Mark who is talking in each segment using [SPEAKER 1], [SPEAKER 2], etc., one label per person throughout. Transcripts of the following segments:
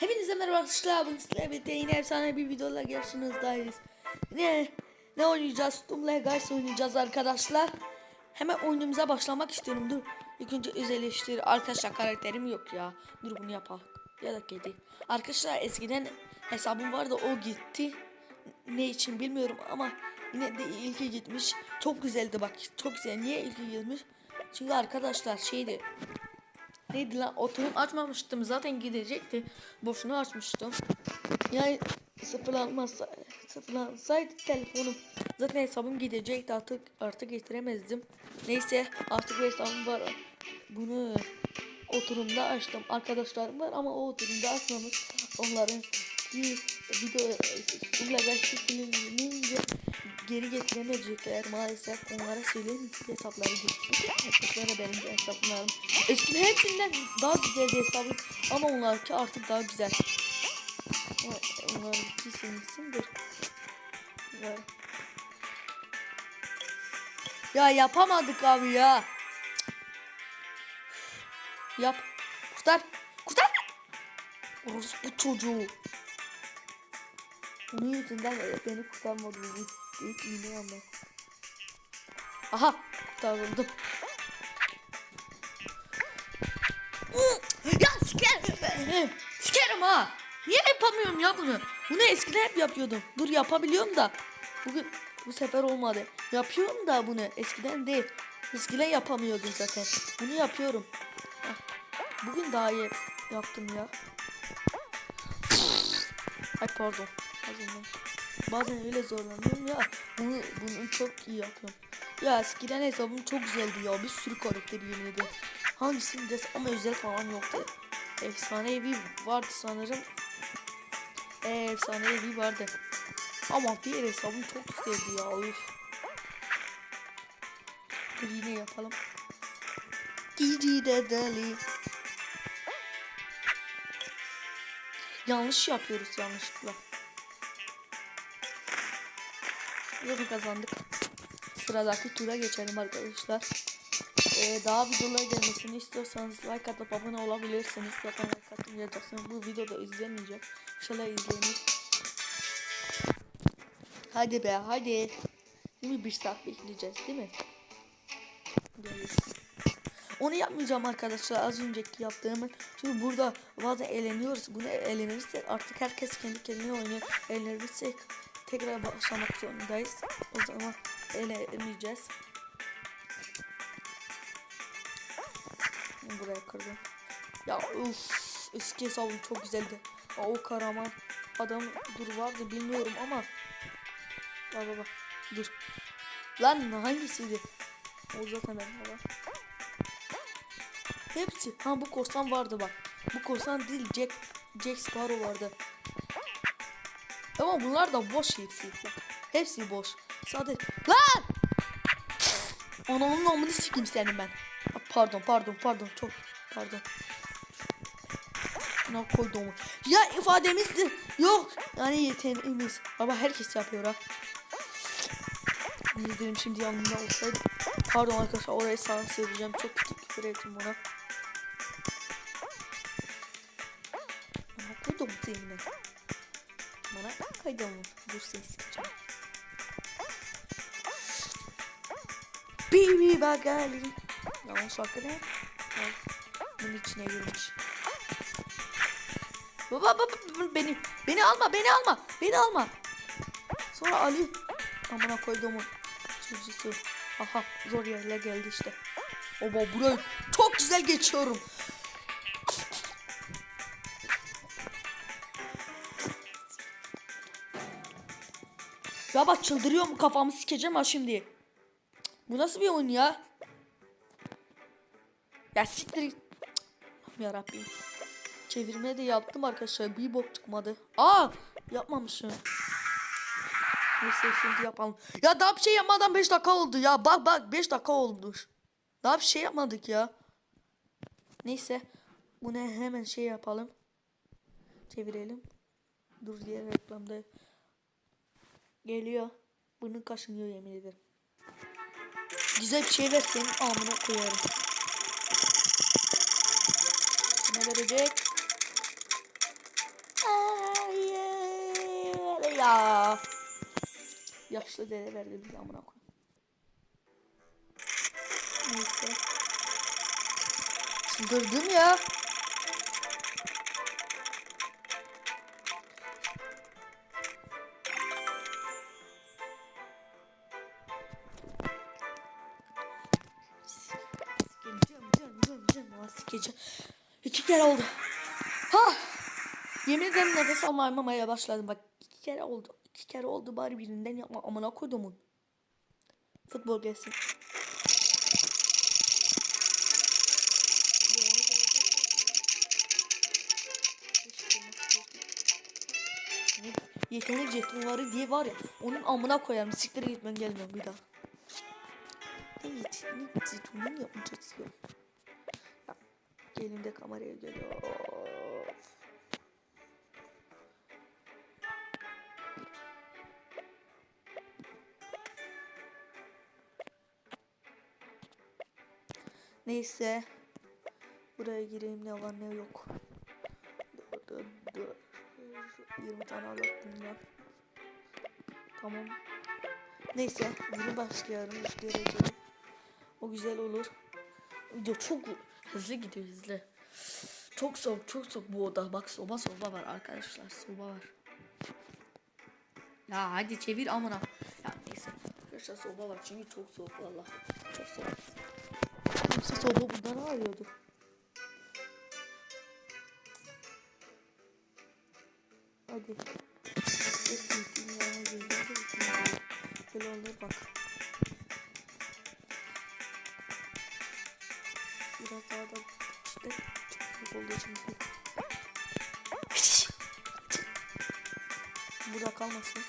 [SPEAKER 1] Hepinize merhaba arkadaşlar. Bugün sizlerle birlikte yine efsane bir videoyla karşınızdayız. Ne ne oynayacağız? Doom'la Guys oynayacağız arkadaşlar. Hemen oyunumuza başlamak istiyorum. Dur. İlk önce öz eleştiri. Arkadaşlar karakterim yok ya. Dur bunu yapalım. Ya da kedi. Arkadaşlar eskiden hesabım vardı o gitti. Ne için bilmiyorum ama yine de ilgi gitmiş. Çok güzeldi bak. Çok güzel. Niye ilgi gitmiş? Çünkü arkadaşlar şeydi. Neydi lan oturum açmamıştım zaten gidecekti. Boşuna açmıştım. Yani sıfırlanmaz sıfırlansaydı telefonum zaten hesabım gidecekti artık artık getiremezdim. Neyse artık hesabım var. Bunu oturumda açtım. Arkadaşlarım var ama o oturumda açmamış. Onların bir video Google sesinince geri getiremeyecekler maalesef onlara söyleyin ki hesapları. Hesapları benim de hesaplarım. Eskiden hepsinden daha güzeldi hesabım ama onlarki artık daha güzel. Onların kesinliksindir. Ya yapamadık abi ya. Yap. Kurtar. Kurtar. Orası bu çocuğu. Onun yüzünden beni kurtarmadı. Büyük iğne ama. Aha kurtarıldım. Ya sikerim. Sikerim ha. Niye yapamıyorum ya bunu? Bunu eskiden hep yapıyordum. Dur yapabiliyorum da. Bugün bu sefer olmadı. Yapıyorum da bunu eskiden değil. Eskiden yapamıyordum zaten. Bunu yapıyorum. Bugün daha iyi yaptım ya. Ay pardon. Bazen, bazen öyle zorlanıyorum ya. Bunu, bunu çok iyi yapıyorum. Ya eskiden hesabım çok güzeldi ya. Bir sürü karakter yeniydi. Hangisini des ama özel falan yoktu. Efsanevi vardı sanırım. Ee, efsanevi vardı. Ama diğer hesabım çok güzeldi ya. Üf. Yine yapalım. Didi de deli. Yanlış yapıyoruz yanlışlıkla. Yarın kazandık. Sıradaki tura geçelim arkadaşlar. Ee, daha videolar gelmesini istiyorsanız like atıp abone olabilirsiniz. Zaten like atmayacaksınız. Bu videoda izlemeyecek. İnşallah izlenir. Hadi be hadi. Mi bir saat bekleyeceğiz değil mi? Geliriz. Onu yapmayacağım arkadaşlar az önceki yaptığımı. Çünkü burada bazen eğleniyoruz. Bunu eğlenirsek artık herkes kendi kendine oynuyor. Eğlenirsek tekrar başlamak zorundayız. O zaman eğlenmeyeceğiz. Buraya kırdım. Ya uf eski hesabım çok güzeldi. Aa, o karaman adam dur vardı bilmiyorum ama. Bak baba dur. Lan hangisiydi? O zaten ben baba. Hepsi. Ha bu korsan vardı bak. Bu korsan değil Jack Jack Sparrow vardı. Ama bunlar da boş hepsi. Hepsi boş. Sadece lan! Anamın namını sikeyim senin ben. Pardon pardon pardon çok pardon. Ne koydum. Ya ifademiz de yok. Yani yeteneğimiz. Baba herkes yapıyor ha. Dedim şimdi yanımda olsaydı. Pardon arkadaşlar oraya sağ söyleyeceğim. Çok kötü küfür ettim ona. Ama koydum seninle. Bana koydum. Dur ses çıkacağım. Bibi bagali. Yanlış hakkı ne? Al. Bunun içine girmiş. Baba baba beni beni alma beni alma beni alma. Sonra Ali amına koyduğumun çocuğusu. Aha zor yerler geldi işte. Oba burayı çok güzel geçiyorum. Ya bak çıldırıyorum kafamı sikeceğim ha şimdi. Bu nasıl bir oyun ya? Ya siktir. Ya Rabbim. Çevirme de yaptım arkadaşlar. Bir bok çıkmadı. Aa, yapmamışım. Neyse şimdi yapalım. Ya daha bir şey yapmadan 5 dakika oldu ya. Bak bak 5 dakika olmuş. Daha bir şey yapmadık ya. Neyse. Bunu hemen şey yapalım. Çevirelim. Dur diye reklamda. Geliyor. Bunu kaşınıyor yemin ederim. Güzel bir şey ver senin amına koyarım. Ne verecek? Ya. Yaşlı dede verdi bize amına koy. Neyse. Çıldırdım ya. İki kere oldu. Ha! Yemin ederim nefes almamaya başladım bak. iki kere oldu. iki kere oldu bari birinden yapma. Amına koydumun. Futbol gelsin. Yetenek jeton var diye var ya onun amına koyarım siktir git ben gelmiyorum bir daha. Ne yetenek jetonun yapacağız ya. ya. Gelin de kameraya geliyor. Neyse. Buraya gireyim ne var ne yok. Dur, dur, dur. 20 tane alattım ya. Tamam. Neyse yeni başlayalım. Göreceğim. O güzel olur. Video çok hızlı gidiyor hızlı. Çok soğuk çok soğuk bu oda. Bak soba soba var arkadaşlar. Soba var. Ya hadi çevir amına. Ya neyse. Arkadaşlar soba var çünkü çok soğuk valla. Çok soğuk. Yoksa soba burada ne arıyordu? Hadi. Böyle olur bak. Biraz daha da işte çok olduğu için. Burada kalmasın.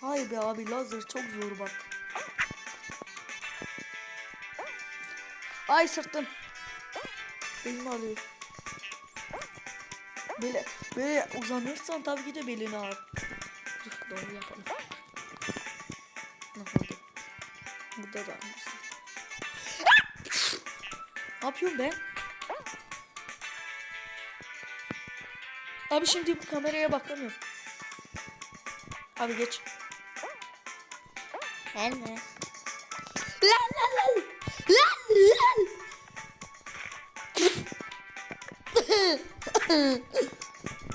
[SPEAKER 1] Hayır be abi lazer çok zor bak. Ay sırtım. Belim ağrıyor. Böyle, böyle uzanırsan tabii ki de belini ağrır. Doğru yapalım. Burada da ağrıyorsun. Ne yapıyorum ben? Abi şimdi bu kameraya bakamıyorum. Abi geç. Anne. Lan lan lan. Lan lan.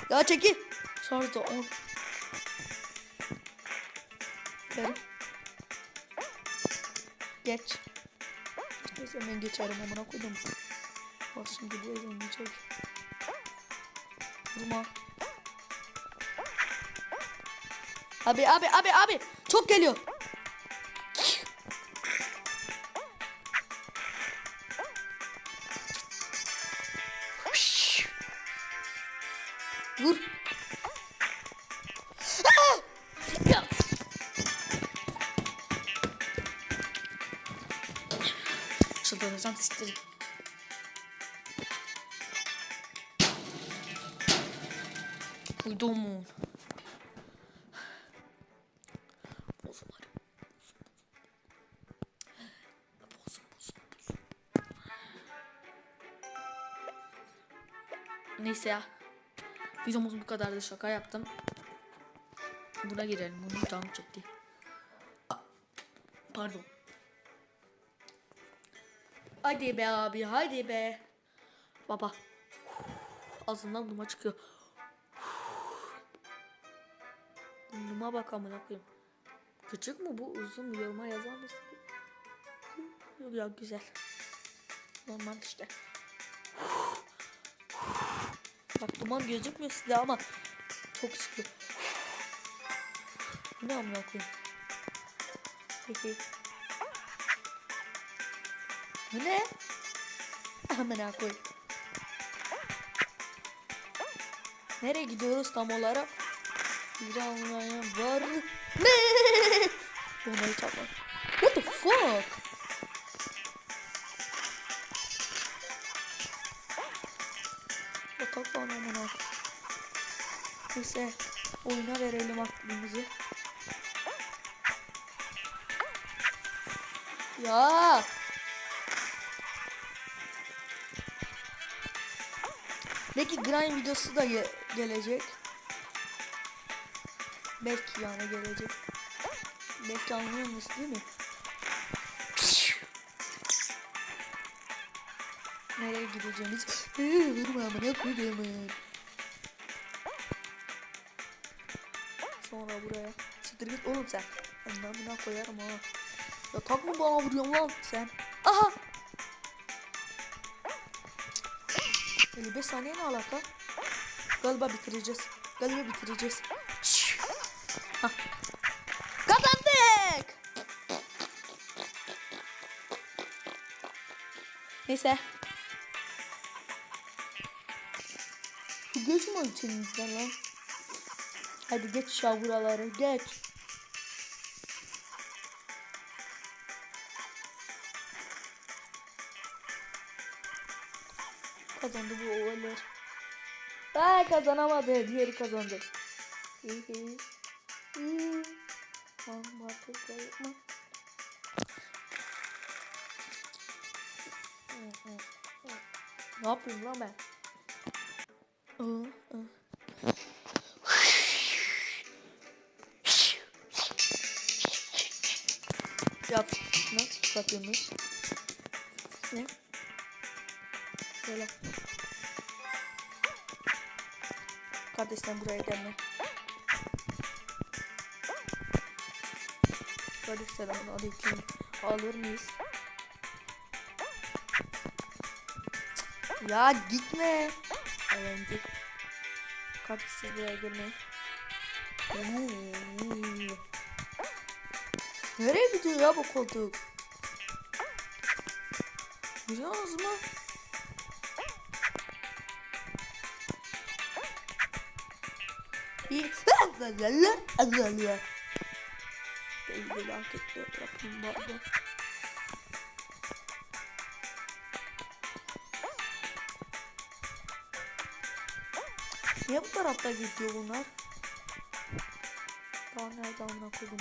[SPEAKER 1] ya çekil. Şarjda on. Geç. Neyse ben geçerim amına koydum. Bak şimdi bu evden geçecek. Vurma. Abi abi abi abi çok geliyor. Çıldıracağım siktir. Uydum mu? Bozum var. Bozum bozum bozum. Neyse ya. Videomuz bu kadardı şaka yaptım. Buna girelim. Bunu tam çekti. Pardon. Hadi be abi hadi be. Baba. Ağzından duma çıkıyor. Duma bak amına koyayım. Küçük mü bu uzun mu yoruma yazar mısın? Ya güzel. Normal işte. Bak duman gözükmüyor size ama çok sıkıyor. Ne amına koyayım? Peki. Bu ne? Amına koyayım. Nereye gidiyoruz tam olarak? Bir anlayan var? Bombayı çarpma. What the fuck? Yatak var amına. Neyse oyuna verelim aklımızı. Ya. Grind videosu da ge- gelecek. Belki yani gelecek. Belki anlıyorsunuz değil mi? Nereye gideceğimiz? Vurma amına koyduğumun. Sonra buraya. Siktir git oğlum sen. Ben amına koyarım ha. Ya takma bana vuruyorsun lan sen. Aha. 55 saniye ne alaka? Galiba bitireceğiz. Galiba bitireceğiz. Hah. Kazandık. Neyse. Geç mi içinizden lan? Hadi geç şavuraları geç. Kazandı bu ovalar. Ay kazanamadı. Diğeri kazandı. Ne yapayım lan ben? Aa, aa. Ya nasıl çıkartıyorsunuz? Ne? Söyle. Kardeşten buraya gelme. Kardeş selamun aleyküm. Alır mıyız? Ya gitme. Öğrenci. Kardeş buraya gelmeyin. Nereye gidiyor ya bu koltuk? Görüyorsunuz mu? Bir Allah Allah Allah. Belli hareketler yapayım bari. Niye bu tarafta gidiyor bunlar? Daha nerede amına koydum?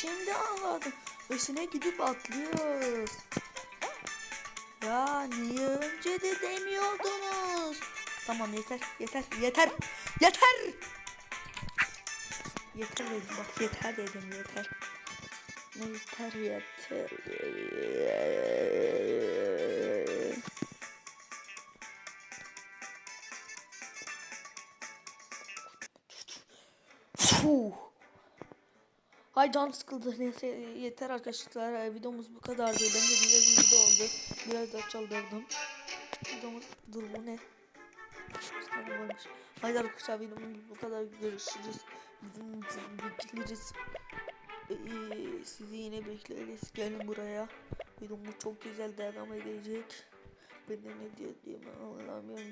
[SPEAKER 1] Şimdi anladım. Üstüne gidip atlıyoruz. Ya niye önce de demiyordunuz? Tamam yeter yeter yeter yeter. Yeter dedim bak yeter dedim yeter. Yeter yeter. Hay can sıkıldı. Neyse yeter arkadaşlar. Ee, Videomuz bu kadardı. Ben de güzel bir video oldu. Biraz daha çaldırdım. Videomuz dur bu ne? Haydi arkadaşlar videomuz bu kadar. Görüşürüz. Bizim bekleriz. Ee, sizi yine bekleriz. Gelin buraya. Videomuz çok güzel devam edecek. Ben de ne diyeyim anlamıyorum.